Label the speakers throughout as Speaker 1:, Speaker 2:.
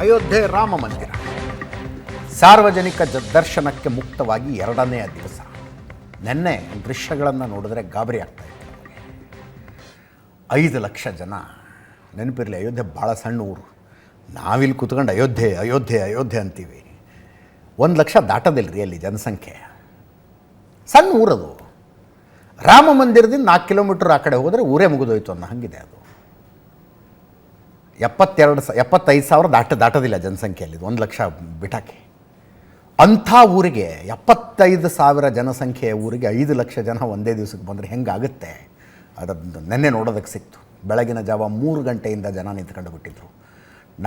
Speaker 1: ಅಯೋಧ್ಯೆ ರಾಮ ಮಂದಿರ. ಸಾರ್ವಜನಿಕ ಜ ದರ್ಶನಕ್ಕೆ ಮುಕ್ತವಾಗಿ ಎರಡನೆಯ ದಿವಸ. ನಿನ್ನೆ ದೃಶ್ಯಗಳನ್ನು ನೋಡಿದ್ರೆ ಗಾಬರಿ ಆಗ್ತಾ ಇತ್ತು ಐದು ಲಕ್ಷ ಜನ ನೆನಪಿರಲಿ, ಅಯೋಧ್ಯೆ ಭಾಳ ಸಣ್ಣ ಊರು. ನಾವಿಲ್ಲಿ ಕೂತ್ಕೊಂಡು ಅಯೋಧ್ಯೆ ಅಯೋಧ್ಯೆ ಅಯೋಧ್ಯೆ ಅಂತೀವಿ. ಒಂದು ಲಕ್ಷ ದಾಟೋದಿಲ್ಲ ರೀ ಅಲ್ಲಿ ಜನಸಂಖ್ಯೆ. ಸಣ್ಣ ಊರದು. ರಾಮ ಮಂದಿರದಿಂದ ನಾಲ್ಕು ಕಿಲೋಮೀಟ್ರ್ ಆ ಕಡೆ ಹೋದರೆ ಊರೇ ಮುಗಿದೋಯ್ತು ಅನ್ನೋ ಹಾಗಿದೆ ಅದು. ಎಪ್ಪತ್ತೆರಡು ಸ ಎಪ್ಪತ್ತೈದು ಸಾವಿರ ದಾಟ ದಾಟೋದಿಲ್ಲ ಜನಸಂಖ್ಯೆಯಲ್ಲಿ, ಒಂದು ಲಕ್ಷ ಬಿಟಾಕಿ ಅಂಥ ಊರಿಗೆ ಎಪ್ಪತ್ತೈದು ಸಾವಿರ ಜನಸಂಖ್ಯೆಯ ಊರಿಗೆ ಐದು ಲಕ್ಷ ಜನ ಒಂದೇ ದಿವಸಕ್ಕೆ ಬಂದರೆ ಹೆಂಗಾಗುತ್ತೆ? ಅದನ್ನು ನೆನ್ನೆ ನೋಡೋದಕ್ಕೆ ಸಿಕ್ತು. ಬೆಳಗಿನ ಜಾವ ಮೂರು ಗಂಟೆಯಿಂದ ಜನ ನಿಂತ್ಕೊಂಡು ಬಿಟ್ಟಿದ್ರು.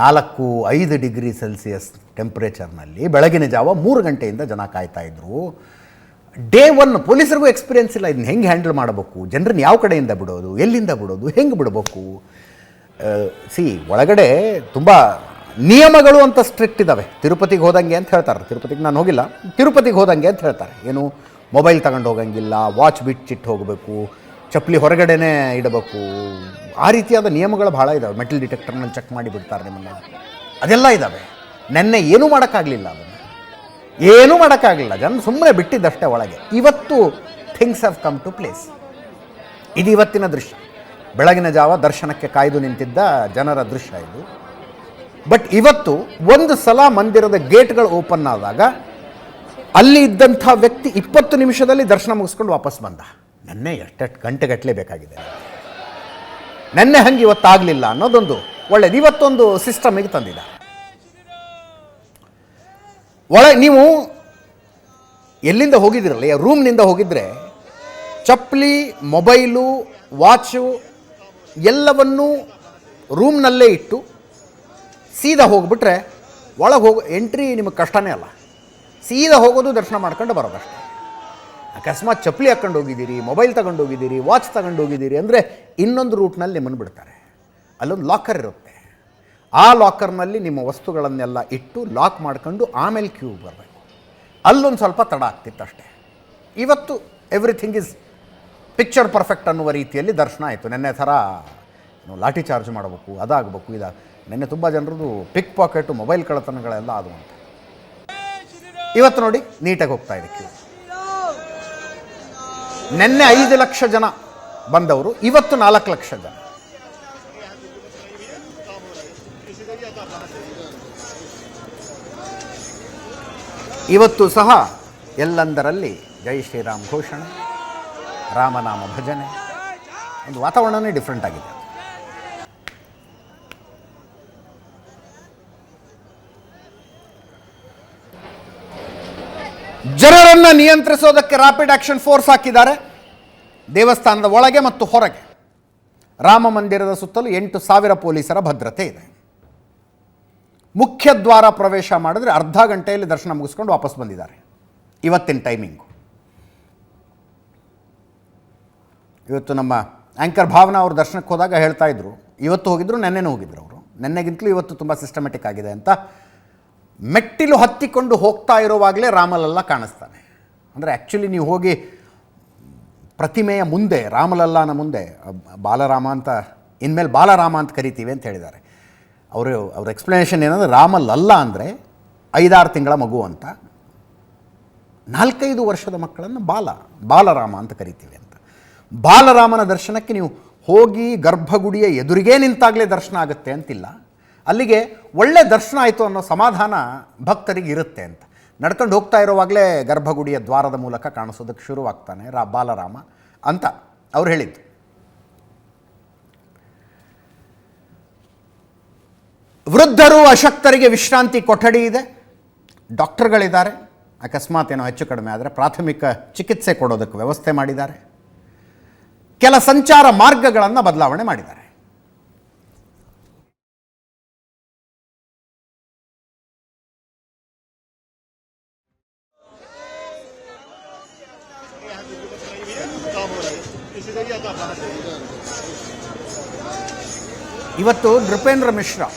Speaker 1: ನಾಲ್ಕು, ಐದು ಡಿಗ್ರಿ ಸೆಲ್ಸಿಯಸ್ ಟೆಂಪ್ರೇಚರ್ನಲ್ಲಿ ಬೆಳಗಿನ ಜಾವ ಮೂರು ಗಂಟೆಯಿಂದ ಜನ ಕಾಯ್ತಾ ಇದ್ರು. ಡೇ ಒನ್ ಪೊಲೀಸರಿಗೂ ಎಕ್ಸ್ಪೀರಿಯೆನ್ಸ್ ಇಲ್ಲ. ಇದನ್ನ ಹೆಂಗೆ ಹ್ಯಾಂಡಲ್ ಮಾಡಬೇಕು? ಜನರನ್ನ ಯಾವ ಕಡೆಯಿಂದ ಬಿಡೋದು? ಎಲ್ಲಿಂದ ಬಿಡೋದು? ಹೆಂಗೆ ಬಿಡಬೇಕು? ಸಿ ಒಳಗಡೆ ತುಂಬ ನಿಯಮಗಳು ಅಂತ ಸ್ಟ್ರಿಕ್ಟ್ ಇದ್ದಾವೆ ತಿರುಪತಿಗೆ ಹೋದಂಗೆ ಅಂತ ಹೇಳ್ತಾರೆ. ತಿರುಪತಿಗೆ ನಾನು ಹೋಗಿಲ್ಲ. ತಿರುಪತಿಗೆ ಹೋದಂಗೆ ಅಂತ ಹೇಳ್ತಾರೆ. ಏನು ಮೊಬೈಲ್ ತಗೊಂಡು ಹೋಗಂಗಿಲ್ಲ ವಾಚ್ ಬಿಚ್ಚಿಟ್ಟು ಹೋಗಬೇಕು, ಚಪ್ಪಲಿ ಹೊರಗಡೆನೇ ಇಡಬೇಕು. ಆ ರೀತಿಯಾದ ನಿಯಮಗಳು ಭಾಳ ಇದ್ದಾವೆ ಮೆಟಲ್ ಡಿಟೆಕ್ಟರ್ನಲ್ಲಿ ಚೆಕ್ ಮಾಡಿ ಬಿಡ್ತಾರೆ ನಿಮ್ಮನ್ನು. ಅದೆಲ್ಲ ಇದ್ದಾವೆ ನೆನ್ನೆ ಏನೂ ಮಾಡೋಕ್ಕಾಗಲಿಲ್ಲ ಅದನ್ನು. ಏನೂ ಮಾಡೋಕ್ಕಾಗಲಿಲ್ಲ. ಜನ ಸುಮ್ಮನೆ ಬಿಟ್ಟಿದ್ದಷ್ಟೇ ಒಳಗೆ. ಇವತ್ತು things have come to place ಇದು ಇವತ್ತಿನ ದೃಶ್ಯ. ಬೆಳಗಿನ ಜಾವ ದರ್ಶನಕ್ಕೆ ಕಾಯ್ದು ನಿಂತಿದ್ದ ಜನರ ದೃಶ್ಯ ಇದು. ಬಟ್ ಇವತ್ತು ಒಂದು ಸಲ ಮಂದಿರದ ಗೇಟ್ಗಳು ಓಪನ್ ಆದಾಗ ಅಲ್ಲಿ ಇದ್ದಂಥ ವ್ಯಕ್ತಿ ಇಪ್ಪತ್ತು ನಿಮಿಷದಲ್ಲಿ ದರ್ಶನ ಮುಗಿಸ್ಕೊಂಡು ವಾಪಸ್ ಬಂದ. ನೆನ್ನೆ ಎಷ್ಟೆಷ್ಟು ಗಂಟೆಗಟ್ಟಲೆ ಬೇಕಾಗಿದೆ? ನೆನ್ನೆ ಹಂಗೆ ಇವತ್ತಾಗಲಿಲ್ಲ ಅನ್ನೋದೊಂದು ಒಳ್ಳೇದು. ಇವತ್ತೊಂದು ಸಿಸ್ಟಮಿಗೆ ತಂದಿದ. ಒಳ ನೀವು ಎಲ್ಲಿಂದ ಹೋಗಿದ್ದೀರಲ್ಲ ರೂಮ್ನಿಂದ ಹೋಗಿದ್ರೆ ಚಪ್ಪಲಿ ಮೊಬೈಲು ವಾಚು ಎಲ್ಲವನ್ನೂ ರೂಮ್ನಲ್ಲೇ ಇಟ್ಟು ಸೀದಾ ಹೋಗ್ಬಿಟ್ರೆ ಒಳಗೆ ಹೋಗೋ, ಎಂಟ್ರಿ ನಿಮಗೆ ಕಷ್ಟನೇ ಅಲ್ಲ. ಸೀದಾ ಹೋಗೋದು ದರ್ಶನ ಮಾಡ್ಕೊಂಡು ಬರೋದಷ್ಟೇ. ಅಕಸ್ಮಾತ್ ಚಪ್ಪಲಿ ಹಾಕ್ಕೊಂಡು ಹೋಗಿದ್ದೀರಿ, ಮೊಬೈಲ್ ತಗೊಂಡು ಹೋಗಿದ್ದೀರಿ, ವಾಚ್ ತಗೊಂಡು ಹೋಗಿದ್ದೀರಿ ಅಂದರೆ ಇನ್ನೊಂದು ರೂಟ್ನಲ್ಲಿ ನಿಮ್ಮನ್ನು ಬಿಡ್ತಾರೆ. ಅಲ್ಲೊಂದು ಲಾಕರ್ ಇರುತ್ತೆ. ಆ ಲಾಕರ್ನಲ್ಲಿ ನಿಮ್ಮ ವಸ್ತುಗಳನ್ನೆಲ್ಲ ಇಟ್ಟು ಲಾಕ್ ಮಾಡ್ಕೊಂಡು ಆಮೇಲೆ ಕ್ಯೂ ಬರಬೇಕು. ಅಲ್ಲೊಂದು ಸ್ವಲ್ಪ ತಡ ಆಗ್ತಿತ್ತು ಅಷ್ಟೇ ಇವತ್ತು ಎವ್ರಿಥಿಂಗ್ ಇಸ್ ಪಿಕ್ಚರ್ ಪರ್ಫೆಕ್ಟ್ ಅನ್ನುವ ರೀತಿಯಲ್ಲಿ ದರ್ಶನ ಆಯಿತು. ನೆನ್ನೆ ಥರ ಲಾಠಿ ಚಾರ್ಜ್ ಮಾಡಬೇಕು, ಅದಾಗಬೇಕು, ಇದ. ನೆನ್ನೆ ತುಂಬ ಜನರದು ಪಿಕ್ ಪಾಕೆಟು ಮೊಬೈಲ್ ಕಳ್ಳತನಗಳೆಲ್ಲ ಆದವು ಅಂತ ಇವತ್ತು ನೋಡಿ ನೀಟಾಗಿ ಹೋಗ್ತಾ ಇದೆ ಕ್ಯೂ ನೆನ್ನೆ ಐದು ಲಕ್ಷ ಜನ ಬಂದವರು, ಇವತ್ತು ನಾಲ್ಕು ಲಕ್ಷ ಜನ. ಇವತ್ತು ಸಹ ಎಲ್ಲಂದರಲ್ಲಿ ಜೈ ಶ್ರೀರಾಮ್ ಘೋಷಣೆ. ರಾಮನಾಮ ಭಜನೆ. ಒಂದು ವಾತಾವರಣನೇ ಡಿಫ್ರೆಂಟ್ ಆಗಿದೆ. ಜನರನ್ನು ನಿಯಂತ್ರಿಸೋದಕ್ಕೆ ರಾಪಿಡ್ ಆಕ್ಷನ್ ಫೋರ್ಸ್ ಹಾಕಿದ್ದಾರೆ. ದೇವಸ್ಥಾನದ ಒಳಗೆ ಮತ್ತು ಹೊರಗೆ. ರಾಮ ಮಂದಿರದ ಸುತ್ತಲೂ ಎಂಟು ಸಾವಿರ ಪೊಲೀಸರ ಭದ್ರತೆ ಇದೆ. ಮುಖ್ಯ ದ್ವಾರ ಪ್ರವೇಶ ಮಾಡಿದ್ರೆ ಅರ್ಧ ಗಂಟೆಯಲ್ಲಿ ದರ್ಶನ ಮುಗಿಸ್ಕೊಂಡು ವಾಪಸ್ ಬಂದಿದ್ದಾರೆ. ಇವತ್ತಿನ ಟೈಮಿಂಗು ಇವತ್ತು ನಮ್ಮ ಆ್ಯಂಕರ್ ಭಾವನಾ ಅವರು ದರ್ಶನಕ್ಕೆ ಹೋದಾಗ ಹೇಳ್ತಾ ಇದ್ರು. ಇವತ್ತು ಹೋಗಿದ್ರು, ನೆನ್ನೆನೂ ಹೋಗಿದ್ರು ಅವರು. ನೆನ್ನೆಗಿಂತಲೂ ಇವತ್ತು ತುಂಬ ಸಿಸ್ಟಮೆಟಿಕ್ ಆಗಿದೆ ಅಂತ. ಮೆಟ್ಟಿಲು ಹತ್ತಿಕೊಂಡು ಹೋಗ್ತಾ ಇರುವಾಗಲೇ ರಾಮಲಲ್ಲ ಕಾಣಿಸ್ತಾನೆ. ಅಂದರೆ ಆ್ಯಕ್ಚುಲಿ ನೀವು ಹೋಗಿ ಪ್ರತಿಮೆಯ ಮುಂದೆ, ರಾಮಲಲ್ಲನ ಮುಂದೆ, ಬಾಲರಾಮ ಅಂತ, ಇನ್ಮೇಲೆ ಬಾಲರಾಮ ಅಂತ ಕರಿತೀವಿ ಅಂತ ಹೇಳಿದ್ದಾರೆ. ಅವರು, ಅವ್ರ ಎಕ್ಸ್ಪ್ಲನೇಷನ್ ಏನಂದರೆ ರಾಮಲಲ್ಲ ಅಂದರೆ ಐದಾರು ತಿಂಗಳ ಮಗು ಅಂತ. ನಾಲ್ಕೈದು ವರ್ಷದ ಮಕ್ಕಳನ್ನು ಬಾಲ, ಬಾಲರಾಮ ಅಂತ ಕರಿತೀವಿ ಬಾಲರಾಮನ ದರ್ಶನಕ್ಕೆ ನೀವು ಹೋಗಿ ಗರ್ಭಗುಡಿಯ ಎದುರಿಗೇ ನಿಂತಾಗಲೇ ದರ್ಶನ ಆಗುತ್ತೆ ಅಂತಿಲ್ಲ. ಅಲ್ಲಿಗೆ ಒಳ್ಳೆ ದರ್ಶನ ಆಯಿತು ಅನ್ನೋ ಸಮಾಧಾನ ಭಕ್ತರಿಗೆ ಇರುತ್ತೆ ಅಂತ. ನಡ್ಕೊಂಡು ಹೋಗ್ತಾ ಇರುವಾಗಲೇ ಗರ್ಭಗುಡಿಯ ದ್ವಾರದ ಮೂಲಕ ಕಾಣಿಸೋದಕ್ಕೆ ಶುರುವಾಗ್ತಾನೆ ರಾ, ಬಾಲರಾಮ ಅಂತ ಅವ್ರು ಹೇಳಿದ್ದು. ವೃದ್ಧರು, ಅಶಕ್ತರಿಗೆ ವಿಶ್ರಾಂತಿ ಕೊಠಡಿ ಇದೆ. ಡಾಕ್ಟರ್ಗಳಿದ್ದಾರೆ. ಅಕಸ್ಮಾತ್ ಏನೋ ಹೆಚ್ಚು ಕಡಿಮೆ ಆದರೆ ಪ್ರಾಥಮಿಕ ಚಿಕಿತ್ಸೆ ಕೊಡೋದಕ್ಕೆ ವ್ಯವಸ್ಥೆ ಮಾಡಿದ್ದಾರೆ. ಕೆಲ ಸಂಚಾರ ಮಾರ್ಗಗಳನ್ನು ಬದಲಾವಣೆ ಮಾಡಿದ್ದಾರೆ. ಇವತ್ತು ನೃಪೇಂದ್ರ ಮಿಶ್ರಾ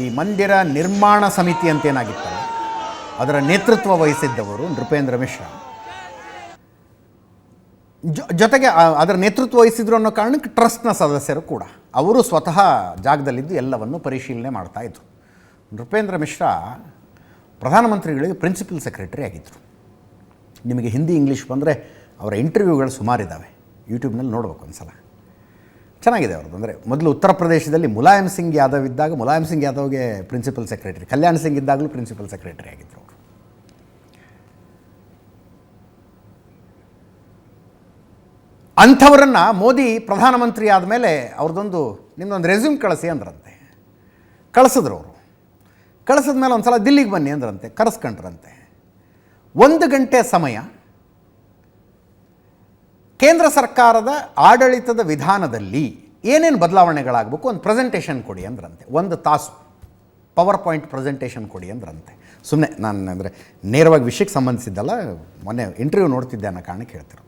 Speaker 1: ಈ ಮಂದಿರ ನಿರ್ಮಾಣ ಸಮಿತಿ ಅಂತ ಏನಾಗಿತ್ತಲ್ಲ ಅದರ ನೇತೃತ್ವ ವಹಿಸಿದ್ದವರು ನೃಪೇಂದ್ರ ಮಿಶ್ರಾ. ಜೊತೆಗೆ ಅದರ ನೇತೃತ್ವ ವಹಿಸಿದ್ರು ಅನ್ನೋ ಕಾರಣಕ್ಕೆ ಟ್ರಸ್ಟ್ನ ಸದಸ್ಯರು ಕೂಡ. ಅವರು ಸ್ವತಃ ಜಾಗದಲ್ಲಿದ್ದು ಎಲ್ಲವನ್ನು ಪರಿಶೀಲನೆ ಮಾಡ್ತಾ ಇದ್ರು. ನೃಪೇಂದ್ರ ಮಿಶ್ರಾ ಪ್ರಧಾನಮಂತ್ರಿಗಳಿಗೆ ಪ್ರಿನ್ಸಿಪಲ್ ಸೆಕ್ರೆಟರಿ ಆಗಿದ್ದರು ನಿಮಗೆ ಹಿಂದಿ, ಇಂಗ್ಲೀಷ್ ಬಂದರೆ ಅವರ ಇಂಟರ್ವ್ಯೂಗಳು ಸುಮಾರಿದ್ದಾವೆ ಯೂಟ್ಯೂಬ್ನಲ್ಲಿ ನೋಡ್ಬೇಕು ಒಂದು ಸಲ ಚೆನ್ನಾಗಿದೆ ಅವ್ರದ್ದು. ಅಂದರೆ ಮೊದಲು ಉತ್ತರ ಪ್ರದೇಶದಲ್ಲಿ ಮುಲಾಯಂ ಸಿಂಗ್ ಯಾದವ್ ಇದ್ದಾಗ, ಮುಲಾಯಂ ಸಿಂಗ್ ಯಾದವ್ಗೆ ಪ್ರಿನ್ಸಿಪಲ್ ಸೆಕ್ರೆಟರಿ, ಕಲ್ಯಾಣ್ ಸಿಂಗ್ ಇದ್ದಾಗಲೂ ಪ್ರಿನ್ಸಿಪಲ್ ಸೆಕ್ರೆಟರಿ ಆಗಿದ್ದರು ಅಂಥವರನ್ನು ಮೋದಿ ಪ್ರಧಾನಮಂತ್ರಿ ಆದಮೇಲೆ ಅವ್ರದ್ದೊಂದು ನಿಮ್ಮದೊಂದು ರೆಸ್ಯೂಮ್ ಕಳಿಸಿ ಅಂದ್ರಂತೆ. ಕಳಿಸಿದ್ರು ಅವರು. ಕಳಿಸಿದ ಮೇಲೆ ಒಂದು ಸಲ ದಿಲ್ಲಿಗೆ ಬನ್ನಿ ಅಂದ್ರಂತೆ, ಕರೆಸ್ಕೊಂಡ್ರಂತೆ. ಒಂದು ಗಂಟೆ ಸಮಯ ಕೇಂದ್ರ ಸರ್ಕಾರದ ಆಡಳಿತದ ವಿಧಾನದಲ್ಲಿ ಏನೇನು ಬದಲಾವಣೆಗಳಾಗಬೇಕು ಒಂದು ಪ್ರೆಸೆಂಟೇಷನ್ ಕೊಡಿ ಅಂದ್ರಂತೆ. ಒಂದು ತಾಸು ಪವರ್ ಪಾಯಿಂಟ್ ಪ್ರೆಸೆಂಟೇಷನ್ ಕೊಡಿ ಅಂದ್ರಂತೆ. ಸುಮ್ಮನೆ ನಾನು ಅಂದರೆ ನೇರವಾಗಿ ವಿಷಯಕ್ಕೆ ಸಂಬಂಧಿಸಿದ್ದಲ್ಲ, ಮೊನ್ನೆ ಇಂಟರ್ವ್ಯೂ ನೋಡ್ತಿದ್ದೆ ಅನ್ನೋ ಕಾರಣಕ್ಕೆ ಹೇಳ್ತಿರೋದು.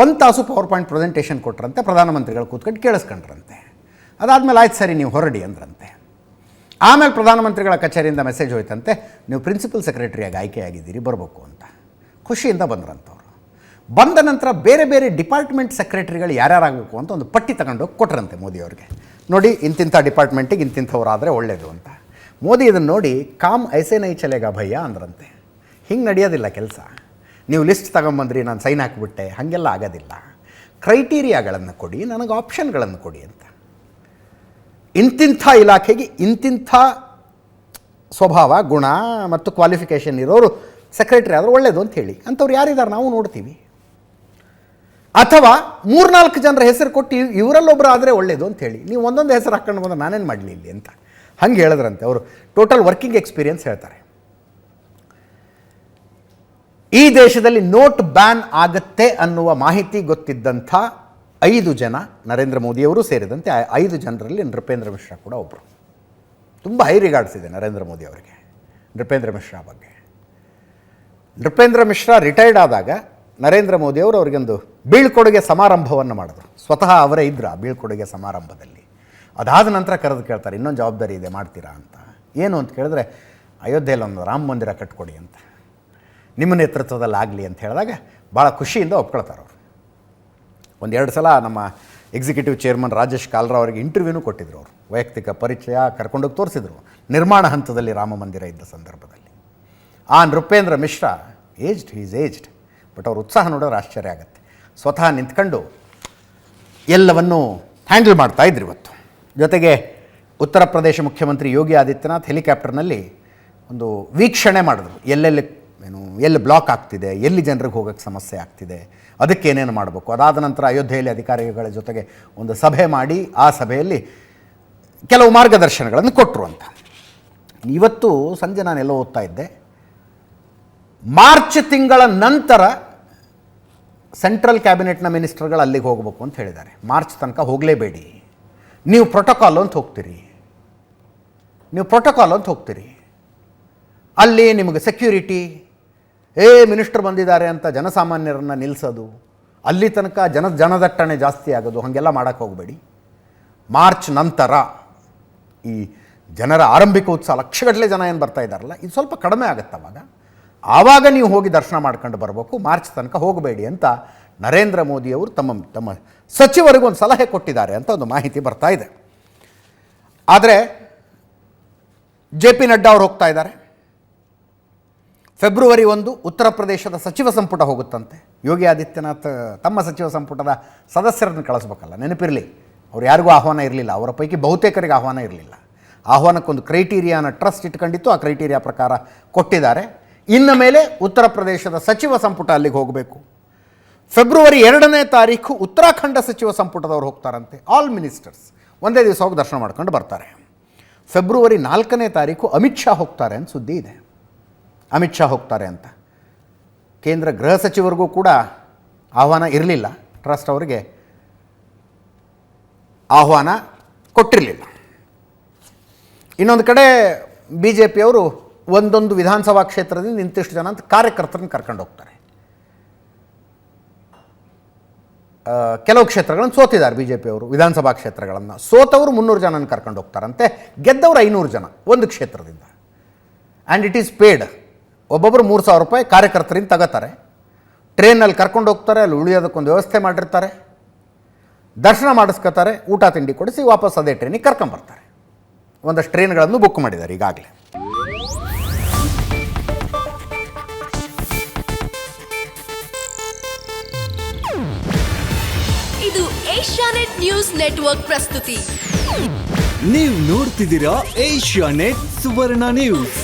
Speaker 1: ಒಂದು ತಾಸು ಪವರ್ ಪಾಯಿಂಟ್ ಪ್ರೆಸೆಂಟೇಷನ್ ಕೊಟ್ರಂತೆ, ಪ್ರಧಾನಮಂತ್ರಿಗಳು ಕೂತ್ಕೊಂಡು ಕೇಳಿಸ್ಕೊಂಡ್ರಂತೆ. ಅದಾದಮೇಲೆ ಆಯ್ತು ಸರಿ, ನೀವು ಹೊರಡಿ ಅಂದ್ರಂತೆ. ಆಮೇಲೆ ಪ್ರಧಾನಮಂತ್ರಿಗಳ ಕಚೇರಿಯಿಂದ ಮೆಸೇಜ್ ಹೋಯ್ತಂತೆ, ನೀವು ಪ್ರಿನ್ಸಿಪಲ್ ಸೆಕ್ರೆಟರಿಯಾಗಿ ಆಯ್ಕೆಯಾಗಿದ್ದೀರಿ, ಬರಬೇಕು ಅಂತ. ಖುಷಿಯಿಂದ ಬಂದ್ರಂಥವ್ರು ಬಂದ ನಂತರ ಬೇರೆ ಬೇರೆ ಡಿಪಾರ್ಟ್ಮೆಂಟ್ ಸೆಕ್ರೆಟರಿಗಳು ಯಾರ್ಯಾರಾಗಬೇಕು ಅಂತ ಒಂದು ಪಟ್ಟಿ ತಗೊಂಡೋಗಿ ಕೊಟ್ರಂತೆ ಮೋದಿಯವ್ರಿಗೆ ನೋಡಿ, ಇಂತಿಂಥ ಡಿಪಾರ್ಟ್ಮೆಂಟಿಗೆ ಇಂತಿಂಥವ್ರು ಆದರೆ ಒಳ್ಳೆಯದು ಅಂತ. ಮೋದಿ ಇದನ್ನು ನೋಡಿ, ಕಾಮ್ ಐಸೆ ನೈ ಚಲೆಗ ಭಯ್ಯ ಅಂದ್ರಂತೆ. ಹಿಂಗೆ ನಡೆಯೋದಿಲ್ಲ ಕೆಲಸ. ನೀವು ಲಿಸ್ಟ್ ತಗೊಂಬಂದ್ರಿ, ನಾನು ಸೈನ್ ಹಾಕಿಬಿಟ್ಟೆ. ಹಾಗೆಲ್ಲ ಆಗೋದಿಲ್ಲ. ಕ್ರೈಟೀರಿಯಾಗಳನ್ನು ಕೊಡಿ, ನನಗೆ ಆಪ್ಷನ್ಗಳನ್ನು ಕೊಡಿ ಅಂತ. ಇಂತಿಂಥ ಇಲಾಖೆಗೆ ಇಂತಿಂಥ ಸ್ವಭಾವ, ಗುಣ ಮತ್ತು ಕ್ವಾಲಿಫಿಕೇಷನ್ ಇರೋರು ಸೆಕ್ರೆಟರಿ ಆದರೆ ಒಳ್ಳೆಯದು ಅಂತ ಹೇಳಿ. ಅಂಥವ್ರು ಯಾರಿದ್ದಾರೆ ನಾವು ನೋಡ್ತೀವಿ. ಅಥವಾ ಮೂರ್ನಾಲ್ಕು ಜನರ ಹೆಸರು ಕೊಟ್ಟು ಇವ್- ಇವರಲ್ಲೊಬ್ಬರು ಆದರೆ ಒಳ್ಳೆಯದು ಅಂತ ಹೇಳಿ. ನೀವು ಒಂದೊಂದು ಹೆಸರು ಹಾಕ್ಕೊಂಡು ಬಂದ್ರೆ ನಾನೇನು ಮಾಡಲಿ ಇಲ್ಲಿ ಅಂತ. ಹಂಗೆ ಹೇಳಿದ್ರಂತೆ ಅವರು. ಟೋಟಲ್ ವರ್ಕಿಂಗ್ ಎಕ್ಸ್ಪೀರಿಯನ್ಸ್ ಹೇಳ್ತಾರೆ. ಈ ದೇಶದಲ್ಲಿ ನೋಟ್ ಬ್ಯಾನ್ ಆಗತ್ತೆ ಅನ್ನುವ ಮಾಹಿತಿ ಗೊತ್ತಿದ್ದಂಥ ಐದು ಜನ ನರೇಂದ್ರ ಮೋದಿಯವರು ಸೇರಿದಂತೆ ಐದು ಜನರಲ್ಲಿ ನೃಪೇಂದ್ರ ಮಿಶ್ರಾ ಕೂಡ ಒಬ್ಬರು ತುಂಬ ಹೈ ರಿಗಾರ್ಡ್ಸ್ ಇದೆ ನರೇಂದ್ರ ಮೋದಿ ಅವರಿಗೆ, ನೃಪೇಂದ್ರ ಮಿಶ್ರಾ ಬಗ್ಗೆ. ನೃಪೇಂದ್ರ ಮಿಶ್ರಾ ರಿಟೈರ್ಡ್ ಆದಾಗ ನರೇಂದ್ರ ಮೋದಿಯವರು ಅವರಿಗೊಂದು ಬೀಳ್ಕೊಡುಗೆ ಸಮಾರಂಭವನ್ನು ಮಾಡಿದ್ರು. ಸ್ವತಃ ಅವರೇ ಇದ್ರ ಬೀಳ್ಕೊಡುಗೆ ಸಮಾರಂಭದಲ್ಲಿ. ಅದಾದ ನಂತರ ಕರೆದು ಕೇಳ್ತಾರೆ, ಇನ್ನೊಂದು ಜವಾಬ್ದಾರಿ ಇದೆ, ಮಾಡ್ತೀರಾ ಅಂತ? ಏನು? ಅಂತ ಕೇಳಿದ್ರೆ, ಅಯೋಧ್ಯೆಯಲ್ಲಿ ಒಂದು ರಾಮ ಮಂದಿರ ಕಟ್ಕೊಡಿ ಅಂತ. ನಿಮ್ಮ ನೇತೃತ್ವದಲ್ಲಿ ಆಗಲಿ ಅಂತ ಹೇಳಿದಾಗ ಭಾಳ ಖುಷಿಯಿಂದ ಒಪ್ಕೊಳ್ತಾರೆ ಅವರು. ಒಂದೆರಡು ಸಲ ನಮ್ಮ ಎಕ್ಸಿಕ್ಯೂಟಿವ್ ಚೇರ್ಮನ್ ರಾಜೇಶ್ ಕಾಲ್ರಾ ಅವರಿಗೆ ಇಂಟರ್ವ್ಯೂನೂ ಕೊಟ್ಟಿದ್ರು ಅವರು. ವೈಯಕ್ತಿಕ ಪರಿಚಯ ಕರ್ಕೊಂಡೋಗಿ ತೋರಿಸಿದ್ರು. ನಿರ್ಮಾಣ ಹಂತದಲ್ಲಿ ರಾಮ ಮಂದಿರ ಇದ್ದ ಸಂದರ್ಭದಲ್ಲಿ. ಆ Nripendra Mishra aged is aged but ಅವ್ರ ಉತ್ಸಾಹ ನೋಡೋರು ಆಶ್ಚರ್ಯ ಆಗುತ್ತೆ. ಸ್ವತಃ ನಿಂತ್ಕೊಂಡು ಎಲ್ಲವನ್ನೂ ಹ್ಯಾಂಡಲ್ ಮಾಡ್ತಾ ಇದ್ರು ಇವತ್ತು. ಜೊತೆಗೆ ಉತ್ತರ ಪ್ರದೇಶ ಮುಖ್ಯಮಂತ್ರಿ ಯೋಗಿ ಆದಿತ್ಯನಾಥ್ ಹೆಲಿಕಾಪ್ಟರ್ನಲ್ಲಿ ಒಂದು ವೀಕ್ಷಣೆ ಮಾಡಿದ್ರು. ಎಲ್ಲೆಲ್ಲಿ ಏನು, ಎಲ್ಲಿ ಬ್ಲಾಕ್ ಆಗ್ತಿದೆ, ಎಲ್ಲಿ ಜನರಿಗೆ ಹೋಗೋಕ್ಕೆ ಸಮಸ್ಯೆ ಆಗ್ತಿದೆ, ಅದಕ್ಕೆ ಏನೇನು ಮಾಡಬೇಕು? ಅದಾದ ನಂತರ ಅಯೋಧ್ಯೆಯಲ್ಲಿ ಅಧಿಕಾರಿಗಳ ಜೊತೆಗೆ ಒಂದು ಸಭೆ ಮಾಡಿ, ಆ ಸಭೆಯಲ್ಲಿ ಕೆಲವು ಮಾರ್ಗದರ್ಶನಗಳನ್ನು ಕೊಟ್ಟರು ಅಂತ. ಇವತ್ತು ಸಂಜೆ ನಾನೆಲ್ಲ ಓದ್ತಾ ಇದ್ದೆ. ಮಾರ್ಚ್ ತಿಂಗಳ ನಂತರ ಸೆಂಟ್ರಲ್ ಕ್ಯಾಬಿನೆಟ್ನ ಮಿನಿಸ್ಟರ್ಗಳು ಅಲ್ಲಿಗೆ ಹೋಗಬೇಕು ಅಂತ ಹೇಳಿದ್ದಾರೆ. ಮಾರ್ಚ್ ತನಕ ಹೋಗಲೇಬೇಡಿ. ನೀವು ಪ್ರೋಟೋಕಾಲ್ ಅಂತ ಹೋಗ್ತೀರಿ. ನೀವು ಪ್ರೋಟೋಕಾಲ್ ಅಂತ ಹೋಗ್ತೀರಿ. ಅಲ್ಲಿ ನಿಮಗೆ ಸೆಕ್ಯೂರಿಟಿ ಏ ಮಿನಿಸ್ಟರ್ ಬಂದಿದ್ದಾರೆ ಅಂತ ಜನಸಾಮಾನ್ಯರನ್ನು ನಿಲ್ಲಿಸೋದು ಅಲ್ಲಿ ತನಕ ಜನ, ಜನದಟ್ಟಣೆ ಜಾಸ್ತಿ ಆಗೋದು. ಹಾಗೆಲ್ಲ ಮಾಡೋಕ್ಕೆ ಹೋಗಬೇಡಿ. ಮಾರ್ಚ್ ನಂತರ ಈ ಜನರ ಆರಂಭಿಕ ಉತ್ಸವ ಲಕ್ಷಗಟ್ಟಲೆ ಜನ ಏನು ಬರ್ತಾ ಇದ್ದಾರಲ್ಲ, ಇದು ಸ್ವಲ್ಪ ಕಡಿಮೆ ಆಗುತ್ತೆ ಅವಾಗ. ಆವಾಗ ನೀವು ಹೋಗಿ ದರ್ಶನ ಮಾಡ್ಕೊಂಡು ಬರಬೇಕು. ಮಾರ್ಚ್ ತನಕ ಹೋಗಬೇಡಿ ಅಂತ ನರೇಂದ್ರ ಮೋದಿಯವರು ತಮ್ಮ ತಮ್ಮ ಸಚಿವರಿಗೂ ಒಂದು ಸಲಹೆ ಕೊಟ್ಟಿದ್ದಾರೆ ಅಂತ ಒಂದು ಮಾಹಿತಿ ಬರ್ತಾ ಇದೆ. ಆದರೆ, ಜೆ ಪಿ ನಡ್ಡಾ ಅವರು ಹೋಗ್ತಾ ಇದ್ದಾರೆ. ಫೆಬ್ರವರಿ ಒಂದು ಉತ್ತರ ಪ್ರದೇಶದ ಸಚಿವ ಸಂಪುಟ ಹೋಗುತ್ತಂತೆ. ಯೋಗಿ ಆದಿತ್ಯನಾಥ್, ತಮ್ಮ ಸಚಿವ ಸಂಪುಟದ ಸದಸ್ಯರನ್ನು ಕಳಿಸ್ಬೇಕಲ್ಲ, ನೆನಪಿರಲಿ. ಅವ್ರು ಯಾರಿಗೂ ಆಹ್ವಾನ ಇರಲಿಲ್ಲ, ಅವರ ಪೈಕಿ ಬಹುತೇಕರಿಗೆ ಆಹ್ವಾನ ಇರಲಿಲ್ಲ. ಆಹ್ವಾನಕ್ಕೊಂದು ಕ್ರೈಟೀರಿಯಾನ ಟ್ರಸ್ಟ್ ಇಟ್ಕೊಂಡಿತ್ತು, ಆ ಕ್ರೈಟೀರಿಯಾ ಪ್ರಕಾರ ಕೊಟ್ಟಿದ್ದಾರೆ. ಇನ್ನು ಮೇಲೆ ಉತ್ತರ ಪ್ರದೇಶದ ಸಚಿವ ಸಂಪುಟ ಅಲ್ಲಿಗೆ ಹೋಗಬೇಕು. ಫೆಬ್ರವರಿ ಎರಡನೇ ತಾರೀಕು ಉತ್ತರಾಖಂಡ ಸಚಿವ ಸಂಪುಟದವ್ರು ಹೋಗ್ತಾರಂತೆ ಆಲ್ ಮಿನಿಸ್ಟರ್ಸ್ ಒಂದೇ ದಿವಸ ಹೋಗಿ ದರ್ಶನ ಮಾಡ್ಕೊಂಡು ಬರ್ತಾರೆ. ಫೆಬ್ರವರಿ ನಾಲ್ಕನೇ ತಾರೀಕು ಅಮಿತ್ ಶಾ ಹೋಗ್ತಾರೆ ಅಂತ ಸುದ್ದಿ ಇದೆ. ಅಮಿತ್ ಶಾ ಹೋಗ್ತಾರೆ ಅಂತ. ಕೇಂದ್ರ ಗೃಹ ಸಚಿವರಿಗೂ ಕೂಡ ಆಹ್ವಾನ ಇರಲಿಲ್ಲ. ಟ್ರಸ್ಟ್ ಅವರಿಗೆ ಆಹ್ವಾನ ಕೊಟ್ಟಿರಲಿಲ್ಲ. ಇನ್ನೊಂದು ಕಡೆ ಬಿ ಜೆ ಪಿಯವರು ಒಂದೊಂದು ವಿಧಾನಸಭಾ ಕ್ಷೇತ್ರದಿಂದ ಇಂತಿಷ್ಟು ಜನ ಅಂತ ಕಾರ್ಯಕರ್ತರನ್ನ ಕರ್ಕೊಂಡು ಹೋಗ್ತಾರೆ. ಕೆಲವು ಕ್ಷೇತ್ರಗಳನ್ನು ಸೋತಿದ್ದಾರೆ ಬಿ ಜೆ ಪಿಯವರು ವಿಧಾನಸಭಾ ಕ್ಷೇತ್ರಗಳನ್ನು. ಸೋತವರು ಮುನ್ನೂರು ಜನನ ಕರ್ಕೊಂಡು ಹೋಗ್ತಾರಂತೆ. ಗೆದ್ದವರು ಐನೂರು ಜನ ಒಂದು ಕ್ಷೇತ್ರದಿಂದ. ಆ್ಯಂಡ್ ಇಟ್ ಈಸ್ ಪೇಡ್ ಒಬ್ಬೊಬ್ಬರು ಮೂರು ಸಾವಿರ ರೂಪಾಯಿ ಕಾರ್ಯಕರ್ತರಿಂದ ತಗೋತಾರೆ. ಟ್ರೈನಲ್ಲಿ ಕರ್ಕೊಂಡು ಹೋಗ್ತಾರೆ ಅಲ್ಲಿ ಉಳಿಯೋದಕ್ಕೊಂದು ವ್ಯವಸ್ಥೆ ಮಾಡಿರ್ತಾರೆ. ದರ್ಶನ ಮಾಡಿಸ್ಕೋತಾರೆ ಊಟ ತಿಂಡಿ ಕೊಡಿಸಿ ವಾಪಸ್ ಅದೇ ಟ್ರೈನಿಗೆ ಕರ್ಕೊಂಬರ್ತಾರೆ ಒಂದಷ್ಟು ಟ್ರೈನ್ಗಳನ್ನು ಬುಕ್ ಮಾಡಿದ್ದಾರೆ ಈಗಾಗಲೇ.
Speaker 2: ಇದು ಏಷ್ಯಾನೆಟ್ ನ್ಯೂಸ್ ನೆಟ್ವರ್ಕ್ ಪ್ರಸ್ತುತಿ.
Speaker 3: ನೀವು ನೋಡ್ತಿದ್ದೀರಾ ಏಷ್ಯಾನೆಟ್ ಸುವರ್ಣ ನ್ಯೂಸ್.